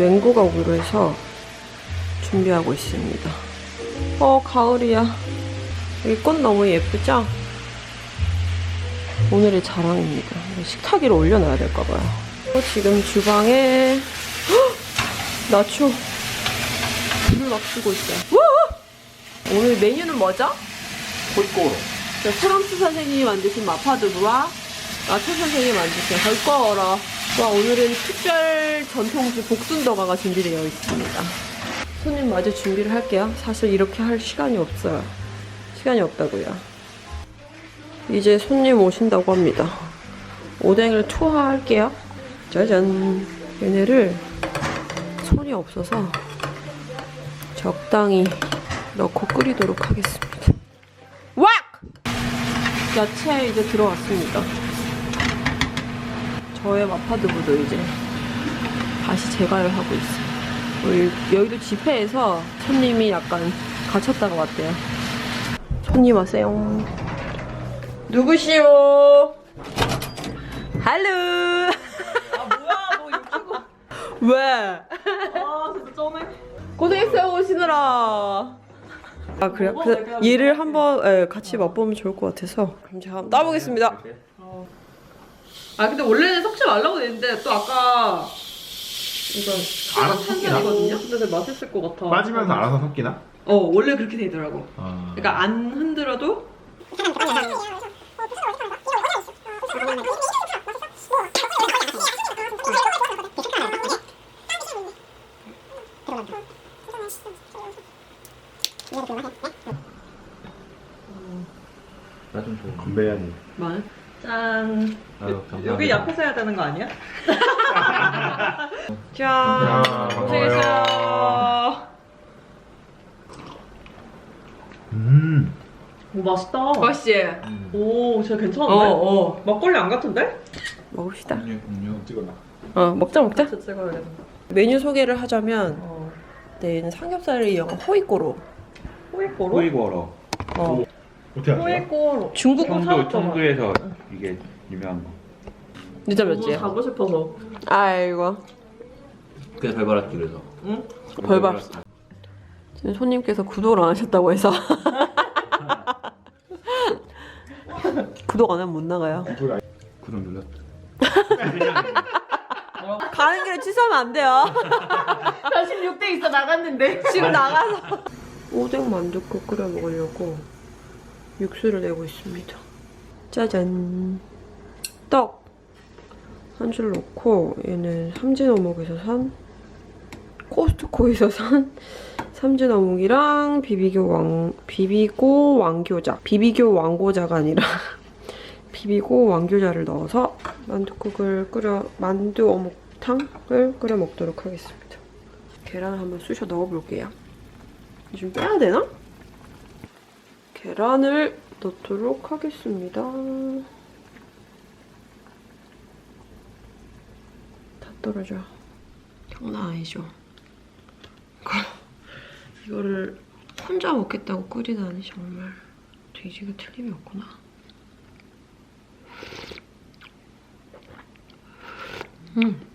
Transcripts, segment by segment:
맹고가 오기로 해서 준비하고 있습니다. 어, 가을이야. 여기 꽃 너무 예쁘죠? 오늘의 자랑입니다. 식탁 위로 올려놔야 될까봐요. 어, 지금 주방에 헉! 나초 불을 막 쓰고 있어요. 우와! 오늘 메뉴는 뭐죠? 자, 프랑스 선생님이 만드신 마파두부와 나초 선생님이 만드신 와 오늘은 특별 전통주 복순더가가 준비되어 있습니다. 손님 맞을 준비를 할게요. 사실 이렇게 할 시간이 없어요. 시간이 없다고요. 이제 손님 오신다고 합니다. 오뎅을 투하할게요. 짜잔. 얘네를 손이 없어서 적당히 넣고 끓이도록 하겠습니다. 왁! 야채 이제 들어왔습니다. 저의 마파두부도 이제 다시 재가를 하고 있어요. 우리 여의도 집회에서 손님이 약간 갇혔다가 왔대요. 손님 왔어요. 누구시오? 할로. 아 뭐야 너 이거 키고 왜? 아 진짜 쩌네 고생했어요 오시느라. 아 그래요? 내가 얘를 한번 예, 같이 맛보면 좋을 것 같아서 그럼 제가 한번 따보겠습니다. 아 근데 원래는 섞지 말라고 했는데 또 아까 이거 알아서 섞이나? 탄산이거든요. 근데 되게 맛있을 것 같아. 빠지면서 알아서 섞이나? 어 원래 그렇게 되더라고. 아. 그러니까 안 흔들어도 나좀 줘. 건배해야지. 많. 짠. 아유, 감사합니다. 여기 옆에서 해야 되는 거 아니야? 짠. 야, 고생했어요. 음. 오 맛있다 맛있지? 오 진짜 어 괜찮은데? 어. 막걸리 안 같은데? 먹읍시다. 음료 음료 찍어놔. 어 먹자 먹자. 찍어야겠다 메뉴 소개를 하자면 어. 내일은 삼겹살을 이용한 호이꼬로. 호이꼬로? 호이구어러. 어. 어떻게 알아? 호이꼬로 중국 청도, 청도 사왔잖아. 청도에서 이게 유명한 거. 늦어졌지? 너무 가고 싶어서 아이고. 그게 잘 받았지 그래서. 응? 벌 받았어. 지금 손님께서 구독을 안 하셨다고 해서 구독 안 하면 못 나가요. 구독 눌렀. 가는 길에 취소하면 안 돼요. 46대 있어 나갔는데 지금 나가서 오뎅 만둣국 끓여 먹으려고 육수를 내고 있습니다. 짜잔. 떡 한 줄 넣고 얘는 삼진 어묵에서 산 코스트코에서 산 삼진 어묵이랑 비비교 왕 비비고 왕교자 비비교 왕고자가 아니라 비비고 왕교자를 넣어서 만둣국을 끓여 만두 어묵탕을 끓여 먹도록 하겠습니다. 계란을 한번 쑤셔 넣어볼게요. 좀 빼야 되나? 계란을 넣도록 하겠습니다. 다 떨어져. 장난 아니죠? 이거를 혼자 먹겠다고 끓이다니 정말 돼지가 틀림이 없구나. 음.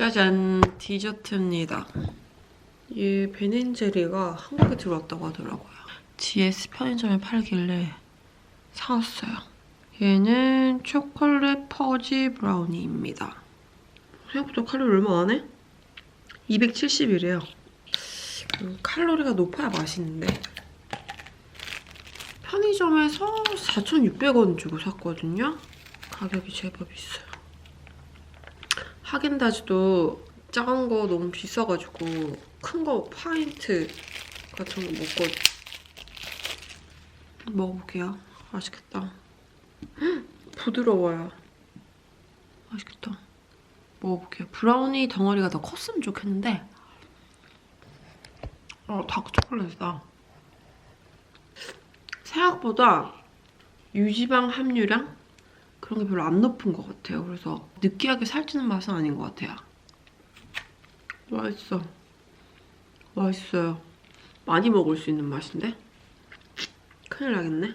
짜잔 디저트입니다. 이 베넨제리가 한국에 들어왔다고 하더라고요. GS 편의점에 팔길래 사왔어요. 얘는 초콜릿 퍼지 브라우니입니다. 생각보다 칼로리 얼마 안 해? 270이래요. 음, 칼로리가 높아야 맛있는데. 편의점에서 4,600원 주고 샀거든요. 가격이 제법 있어요. 하겐다즈도 작은 거 너무 비싸가지고 큰 거 파인트 같은 거 먹고 먹어볼게요. 맛있겠다. 헉, 부드러워요. 맛있겠다. 먹어볼게요. 브라우니 덩어리가 더 컸으면 좋겠는데 어, 다크 초콜릿이다. 생각보다 유지방 함유량 그런 게 별로 안 높은 것 같아요. 그래서 느끼하게 살찌는 맛은 아닌 것 같아요. 맛있어. 맛있어요. 많이 먹을 수 있는 맛인데? 큰일 나겠네.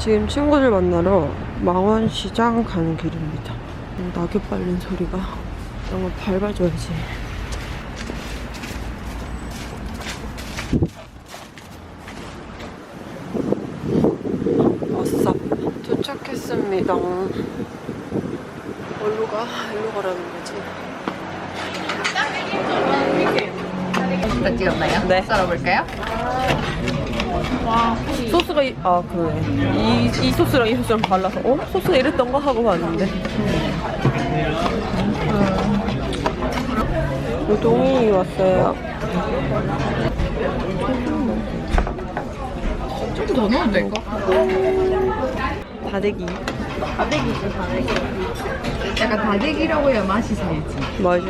지금 친구들 만나러 망원시장 가는 길입니다. 낙엽 발린 소리가 이런 거 밟아줘야지. 왔어. 도착했습니다. 어디로 가? 일로 가라는 거지. 다 찍었나요? 네. 썰어볼까요? 소스가 이, 아 그래 이, 이 소스랑 이 소스랑 달라서 어? 소스가 이랬던가 하고 봤는데 음. 우동이 왔어요 좀 더 넣어도 될까? 다대기 다대기지 다대기 약간 다대기라고 해야 맛이 살지. 맞아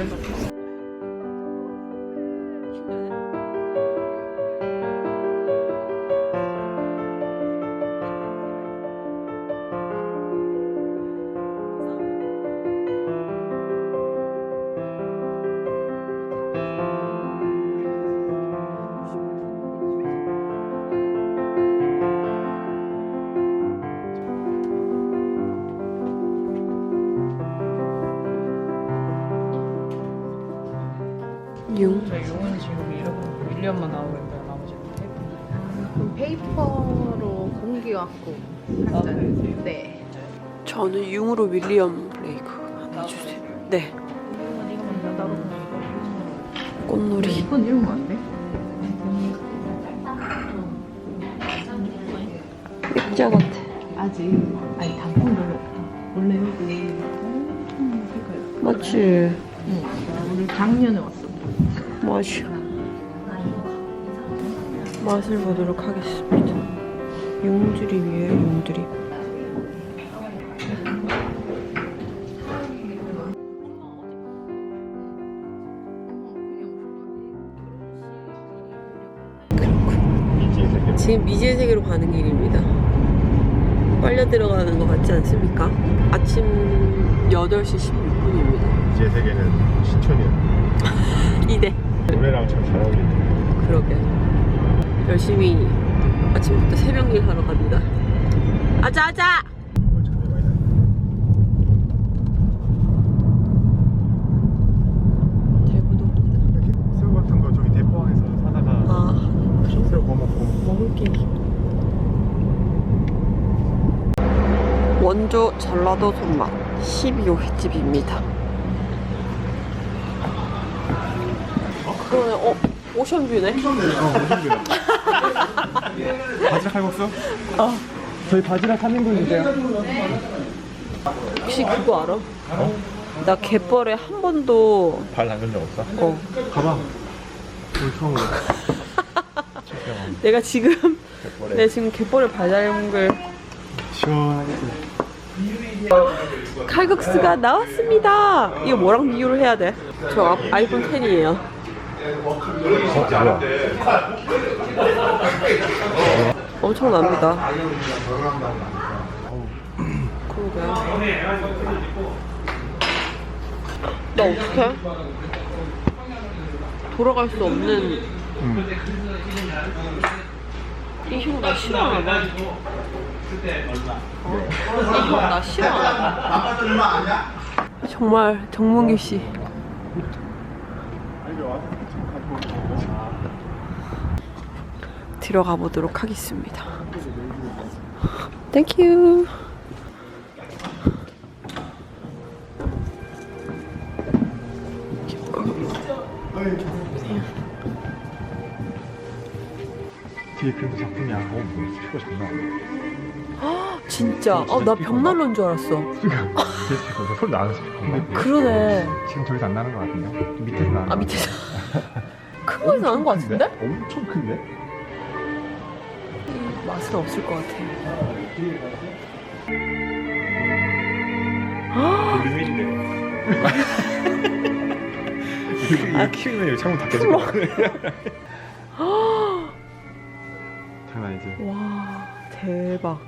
밀리언만 나오고 있고요 나머지는 페이퍼로 공기 갖고 네 저는 융으로 윌리엄 블레이크 하나 해주세요. 네. 꽃놀이. 이건 이런 거 같네? 액자 같아 아직. 아니 단풍 별로 원래 여기 색깔 맞지? 응. 오늘 작년에 왔어. 맛이 맛을 보도록 하겠습니다. 용드립이에요, 용드립. 이지의 세계. 지금 미지의 세계로 가는 길입니다. 빨려 들어가는 것 같지 않습니까? 아침 8시 16분입니다. 이지의 세계는 신촌이야. 이대. 노래랑 참 잘 어울리네. 그러게. 열심히 아침부터 새벽 일 하러 갑니다. 아자, 아자! 어, 전에 많이 나네. 대부동입니다. 이렇게 새우 같은 거 저기 대포항에서 사다가 아, 새우 구워 먹고. 먹을 게 원조 전라도 손맛 12호 횟집입니다. 그러네, 어, 오션뷰네. 바지락 칼국수? 어. 저희 바지락 3인분인데요. 혹시 그거 알아? 나 갯벌에 한 번도, 발 담근 적 없어? 어, 가봐. 오늘 처음으로. 내가 지금, 갯벌에 내가 지금 갯벌에 발자국을 시원하게. 칼국수가 나왔습니다. 이거 뭐랑 비교를 해야 돼? 저 아- 아이폰 10이에요. 어? 엄청납니다. 그러게. 나 어떡해? 돌아갈 수 없는 응. 이형 나 싫어하나 봐. 이형 나 싫어하나 봐. 정말 정문기 씨. 들어 가 보도록 하겠습니다. 땡큐. 뒤에 그래도 작품이야. 어, 뭐, 피가 장난 아니야. 진짜. 어, 나 벽난로인 줄 알았어. 뒤에 스피커, 소리 나는 스피커인가? 그러네. 지금 저기서 안 나는 것 같은데? 밑에서 나는 아, 밑에서. 큰 거에서 나는 거 같은데? 엄청 큰데? 맛은 없을 것 같아. 볼륨인데. 아, 키우면 창문 다 깨질 것 같네. 장난 아니지? 와, 대박.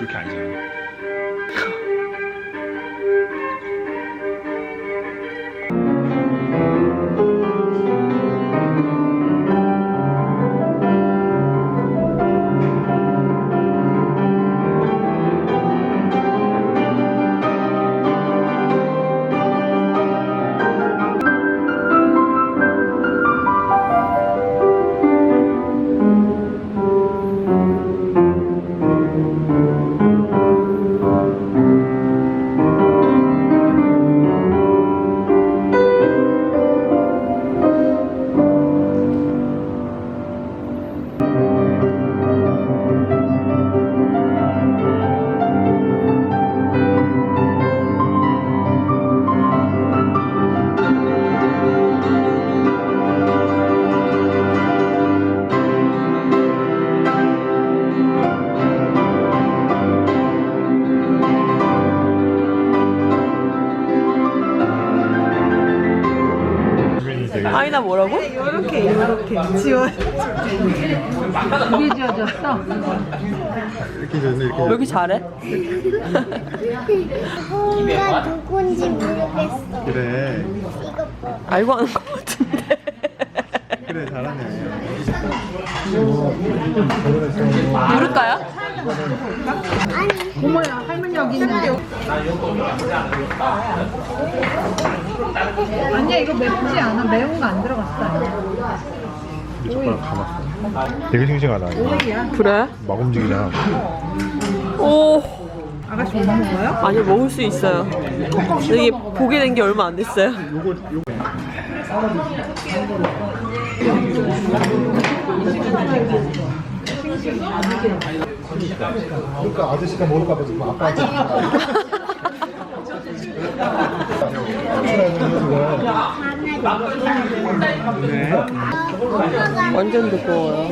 그렇게 아 아. 아이나 뭐라고? 이렇게 이렇게 지워. 이게 지워졌어? 이렇게 졌네, 이렇게 왜 이렇게 잘해? 뭔가 누군지 모르겠어. 그래. 알고 하는 것 같은데. 그래, 잘하네. 부를까요? 고모야 할머니 여기 있는데. 아니야 이거 맵지 않아. 매운 거 안 들어갔어. 이 젓가락 감았어. 되게 싱싱하다. 이거. 그래? 막 움직이잖아. 오. 아가씨 못 먹어요? 아니 먹을 수 있어요. 이게 보게 된 게 얼마 안 됐어요. 그러니까 아저씨가 먹을까봐 지금 아빠한테. 네. 완전 두꺼워요.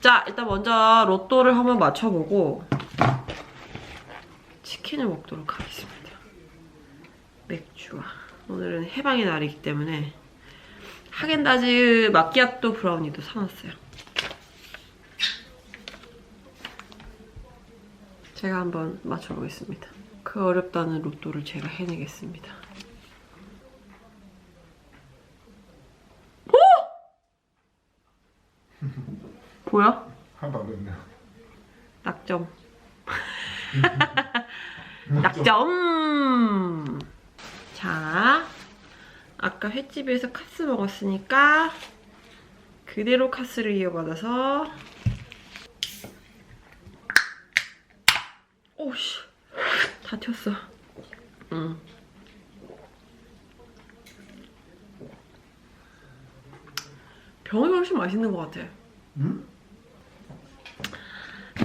자, 일단 먼저 로또를 한번 맞춰보고 치킨을 먹도록 하겠습니다. 맥주와 오늘은 해방의 날이기 때문에 하겐다즈 마끼아또 브라우니도 사놨어요. 제가 한번 맞춰보겠습니다. 그 어렵다는 로또를 제가 해내겠습니다. 보여? 한번 안 됐네. 낙점. 낙점. 자, 아까 횟집에서 카스 먹었으니까 그대로 카스를 이어받아서 오씨 다 튀었어. 응. 병이 훨씬 맛있는 것 같아.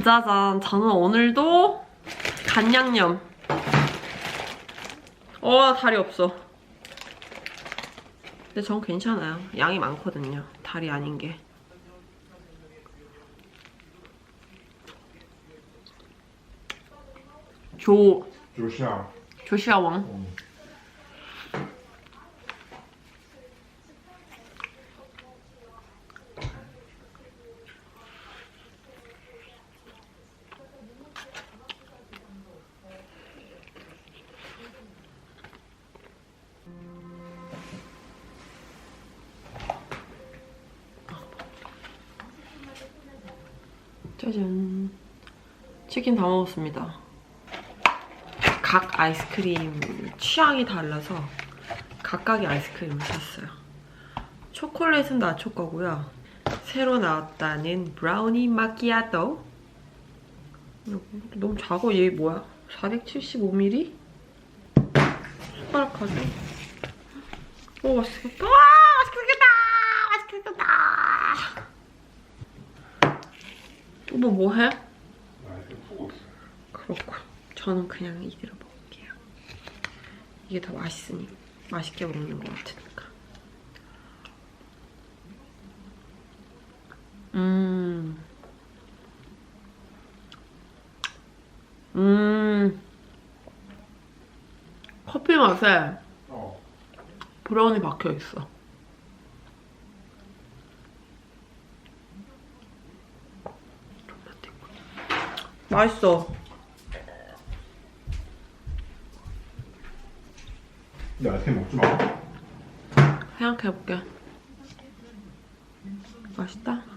짜잔, 저는 오늘도 간양념. 어, 다리 없어. 근데 전 괜찮아요. 양이 많거든요. 다리 아닌 게. 조, 조시아. 조시아 왕. 짜잔. 치킨 다 먹었습니다. 각 아이스크림 취향이 달라서 각각의 아이스크림을 샀어요. 초콜릿은 나초 거고요. 새로 나왔다는 브라우니 마키아토. 너무 작아. 얘 뭐야? 475ml? 숟가락 가져. 오, 맛있겠다. 와, 맛있겠다. 맛있겠다. 오빠 뭐 해? 그렇군. 저는 그냥 이대로 먹을게요. 이게 더 맛있으니 맛있게 먹는 것 같으니까. 음. 음. 커피 맛에 브라운이 박혀 있어. 맛있어. 근데 아이스크림 먹지 마. 생각해볼게. 맛있다.